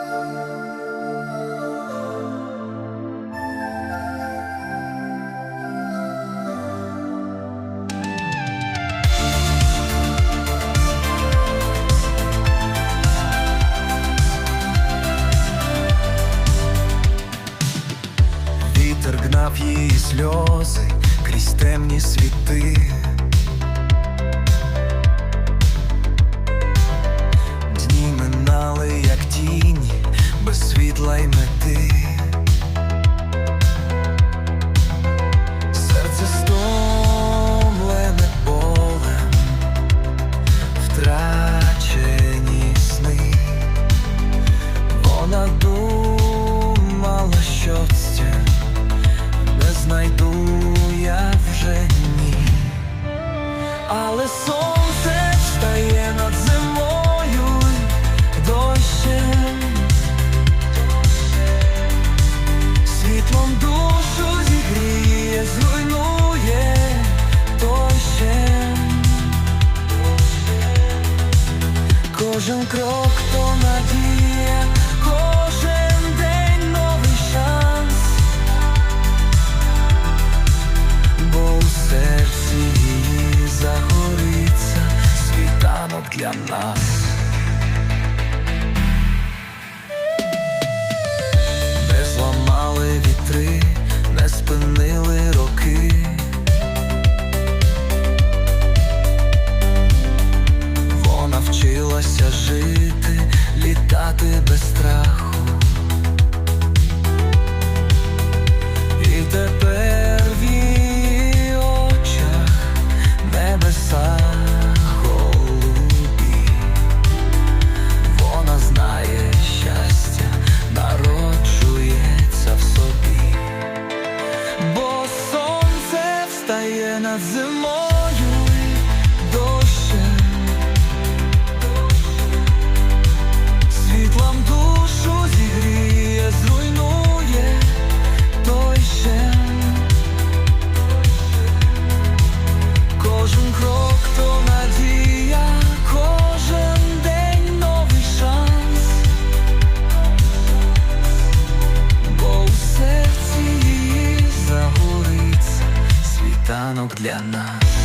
Вітер гнав її сльози крізь темні світи. Сонце встає над зимою дощем. Світлом душу зігріє, зруйнує дощем. Кожен крок то для нас. Не зламали вітри, не спинили роки. Вона вчилася жити, літати без встає над ранок для нас.